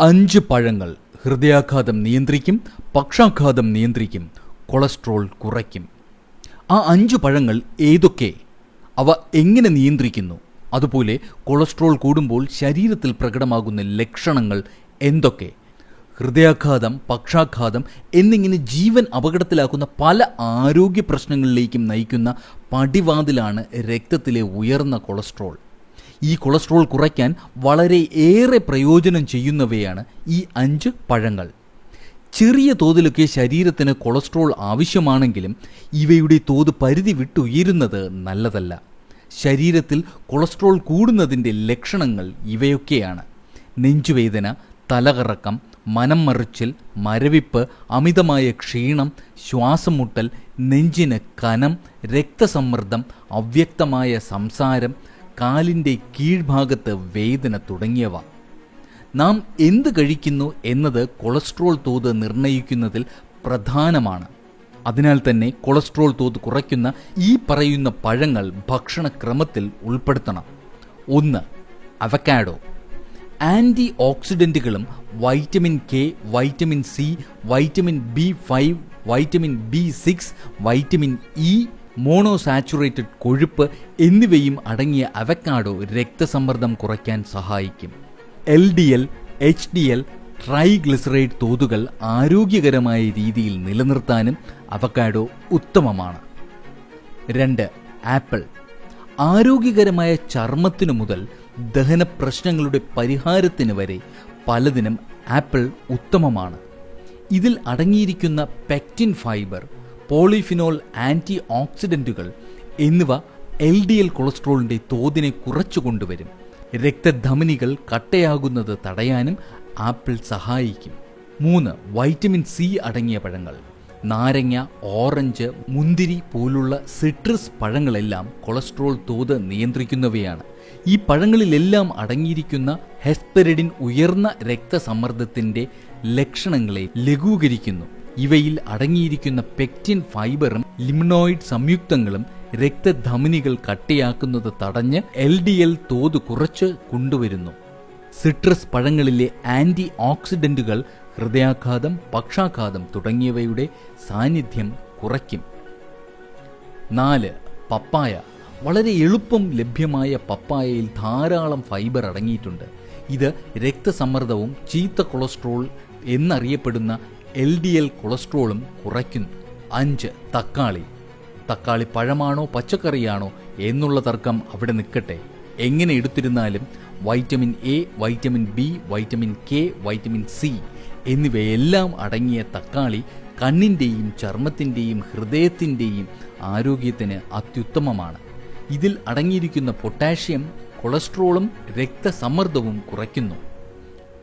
അഞ്ച് പഴങ്ങൾ ഹൃദയാഘാതം നിയന്ത്രിക്കും പക്ഷാഘാതം നിയന്ത്രിക്കും കൊളസ്ട്രോൾ കുറയ്ക്കും. ആ അഞ്ച് പഴങ്ങൾ ഏതൊക്കെ? അവ എങ്ങനെ നിയന്ത്രിക്കുന്നു? അതുപോലെ കൊളസ്ട്രോൾ കൂടുമ്പോൾ ശരീരത്തിൽ പ്രകടമാകുന്ന ലക്ഷണങ്ങൾ എന്തൊക്കെ? ഹൃദയാഘാതം പക്ഷാഘാതം എന്നിങ്ങനെ ജീവൻ അപകടത്തിലാക്കുന്ന പല ആരോഗ്യ പ്രശ്നങ്ങളിലേക്കും നയിക്കുന്ന പടിവാതിലാണ് രക്തത്തിലെ ഉയർന്ന കൊളസ്ട്രോൾ. ഈ കൊളസ്ട്രോൾ കുറയ്ക്കാൻ വളരെ ഏറെ പ്രയോജനം ചെയ്യുന്നവയാണ് ഈ അഞ്ച് പഴങ്ങൾ. ചെറിയ തോതിലൊക്കെ ശരീരത്തിന് കൊളസ്ട്രോൾ ആവശ്യമാണെങ്കിലും ഇവയുടെ തോത് പരിധി വിട്ടുയരുന്നത് നല്ലതല്ല. ശരീരത്തിൽ കൊളസ്ട്രോൾ കൂടുന്നതിന്റെ ലക്ഷണങ്ങൾ ഇവയൊക്കെയാണ്. നെഞ്ചുവേദന തലകറക്കം മനം മറിച്ചിൽ മരവിപ്പ് അമിതമായ ക്ഷീണം ശ്വാസം മുട്ടൽ നെഞ്ചിന് കനം രക്തസമ്മർദ്ദം അവ്യക്തമായ സംസാരം കാലിന്റെ കീഴ്ഭാഗത്ത് വേദന തുടങ്ങിയവ. നാം എന്ത് കഴിക്കുന്നു എന്നത് കൊളസ്ട്രോൾ തോത് നിർണയിക്കുന്നതിൽ പ്രധാനമാണ്. അതിനാൽ തന്നെ കൊളസ്ട്രോൾ തോത് കുറയ്ക്കുന്ന ഈ പറയുന്ന പഴങ്ങൾ ഭക്ഷണക്രമത്തിൽ ഉൾപ്പെടുത്തണം. ഒന്ന് avocado. Anti ഓക്സിഡന്റുകളും vitamin K vitamin C vitamin B five vitamin B six vitamin E monounsaturated കൊഴുപ്പ് എന്നിവയും അടങ്ങിയ അവക്കാഡോ രക്തസമ്മർദ്ദം കുറയ്ക്കാൻ സഹായിക്കും. L D L H D L triglyceride തോതുകൾ ആരോഗ്യകരമായ രീതിയിൽ നിലനിർത്താനും അവക്കാഡോ ഉത്തമമാണ്. രണ്ട് ആപ്പിൾ. ആരോഗ്യകരമായ ചർമ്മത്തിനു മുതൽ ദഹന പ്രശ്നങ്ങളുടെ പരിഹാരത്തിന് വരെ പലതിനും ആപ്പിൾ ഉത്തമമാണ്. ഇതിൽ അടങ്ങിയിരിക്കുന്ന പെക്റ്റിൻ ഫൈബർ പോളിഫിനോൾ ആന്റി ഓക്സിഡന്റുകൾ എന്നിവ എൽ ഡി എൽ കൊളസ്ട്രോളിന്റെ തോതിനെ കുറച്ചു കൊണ്ടുവരും. രക്തധമനികൾ കട്ടയാകുന്നത് തടയാനും ആപ്പിൾ സഹായിക്കും. മൂന്ന് വൈറ്റമിൻ സി അടങ്ങിയ പഴങ്ങൾ. നാരങ്ങ ഓറഞ്ച് മുന്തിരി പോലുള്ള സിട്രസ് പഴങ്ങളെല്ലാം കൊളസ്ട്രോൾ തോത് നിയന്ത്രിക്കുന്നവയാണ്. ഈ പഴങ്ങളിലെല്ലാം അടങ്ങിയിരിക്കുന്ന ഹെസ്പെരിഡിൻ ഉയർന്ന രക്തസമ്മർദ്ദത്തിന്റെ ലക്ഷണങ്ങളെ ലഘൂകരിക്കുന്നു. ഇവയിൽ അടങ്ങിയിരിക്കുന്ന പെക്റ്റിൻ ഫൈബറും ലിമിനോയിഡ് സംയുക്തങ്ങളും രക്തധമനികൾ കട്ടിയാക്കുന്നത് തടഞ്ഞ് എൽ ഡി എൽ തോത് കുറച്ച് കൊണ്ടുവരുന്നു. സിട്രസ് പഴങ്ങളിലെ ആന്റി ഓക്സിഡന്റുകൾ ഹൃദയാഘാതം പക്ഷാഘാതം തുടങ്ങിയവയുടെ സാന്നിധ്യം കുറയ്ക്കും. നാല് പപ്പായ. വളരെ എളുപ്പം ലഭ്യമായ പപ്പായയിൽ ധാരാളം ഫൈബർ അടങ്ങിയിട്ടുണ്ട്. ഇത് രക്തസമ്മർദ്ദവും ചീത്ത കൊളസ്ട്രോൾ എന്നറിയപ്പെടുന്ന എൽ ഡി എൽ കൊളസ്ട്രോളും കുറയ്ക്കുന്നു. അഞ്ച് തക്കാളി. തക്കാളി പഴമാണോ പച്ചക്കറിയാണോ എന്നുള്ള തർക്കം അവിടെ നിൽക്കട്ടെ. എങ്ങനെ എടുത്തിരുന്നാലും vitamin A vitamin B vitamin K vitamin C എന്നിവയെല്ലാം അടങ്ങിയ തക്കാളി കണ്ണിന്റെയും ചർമ്മത്തിന്റെയും ഹൃദയത്തിന്റെയും ആരോഗ്യത്തിന് അത്യുത്തമമാണ്. ഇതിൽ അടങ്ങിയിരിക്കുന്ന പൊട്ടാഷ്യം കൊളസ്ട്രോളും രക്തസമ്മർദ്ദവും കുറയ്ക്കുന്നു.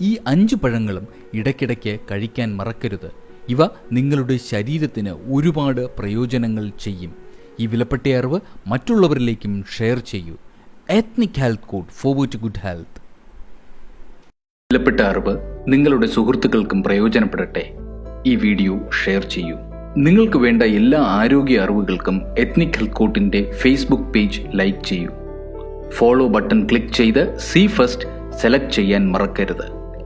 ഈ അഞ്ച് പഴങ്ങളും ഇടയ്ക്കിടയ്ക്ക് കഴിക്കാൻ മറക്കരുത്. ഇവ നിങ്ങളുടെ ശരീരത്തിന് ഒരുപാട് പ്രയോജനങ്ങൾ ചെയ്യും. ഈ വിലപ്പെട്ട അറിവ് മറ്റുള്ളവരിലേക്കും ഷെയർ ചെയ്യൂ. Ethnic health code forward to good health വിലപ്പെട്ട അറിവ് നിങ്ങളുടെ സുഹൃത്തുക്കൾക്കും പ്രയോജനപ്പെടട്ടെ. ഈ വീഡിയോ ഷെയർ ചെയ്യൂ. നിങ്ങൾക്ക് വേണ്ട എല്ലാ ആരോഗ്യ അറിവുകൾക്കും എത്നിക് ഹെൽത്ത് കോട്ടിന്റെ ഫേസ്ബുക്ക് പേജ് ലൈക്ക് ചെയ്യൂ. ഫോളോ ബട്ടൺ ക്ലിക്ക് ചെയ്ത് സി ഫസ്റ്റ് സെലക്ട് ചെയ്യാൻ മറക്കരുത്.